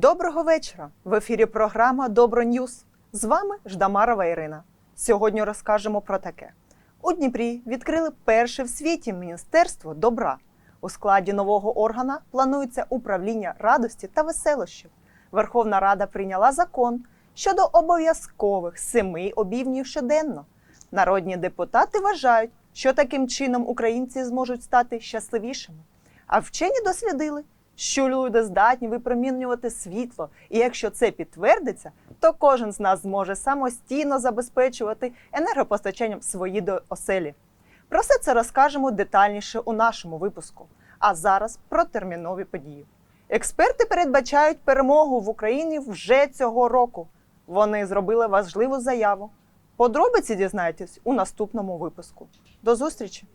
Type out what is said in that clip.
Доброго вечора! В ефірі програма Добро Ньюз. З вами Ждамарова Ірина. Сьогодні розкажемо про таке: у Дніпрі відкрили перше в світі міністерство добра. У складі нового органа планується управління радості та веселощів. Верховна Рада прийняла закон щодо обов'язкових семи обівнів щоденно. Народні депутати вважають, що таким чином українці зможуть стати щасливішими. А вчені дослідили, що люди здатні випромінювати світло, і якщо це підтвердиться, то кожен з нас зможе самостійно забезпечувати енергопостачанням свої оселі. Про все це розкажемо детальніше у нашому випуску. А зараз про термінові події. Експерти передбачають перемогу в Україні вже цього року. Вони зробили важливу заяву. Подробиці дізнаєтесь у наступному випуску. До зустрічі!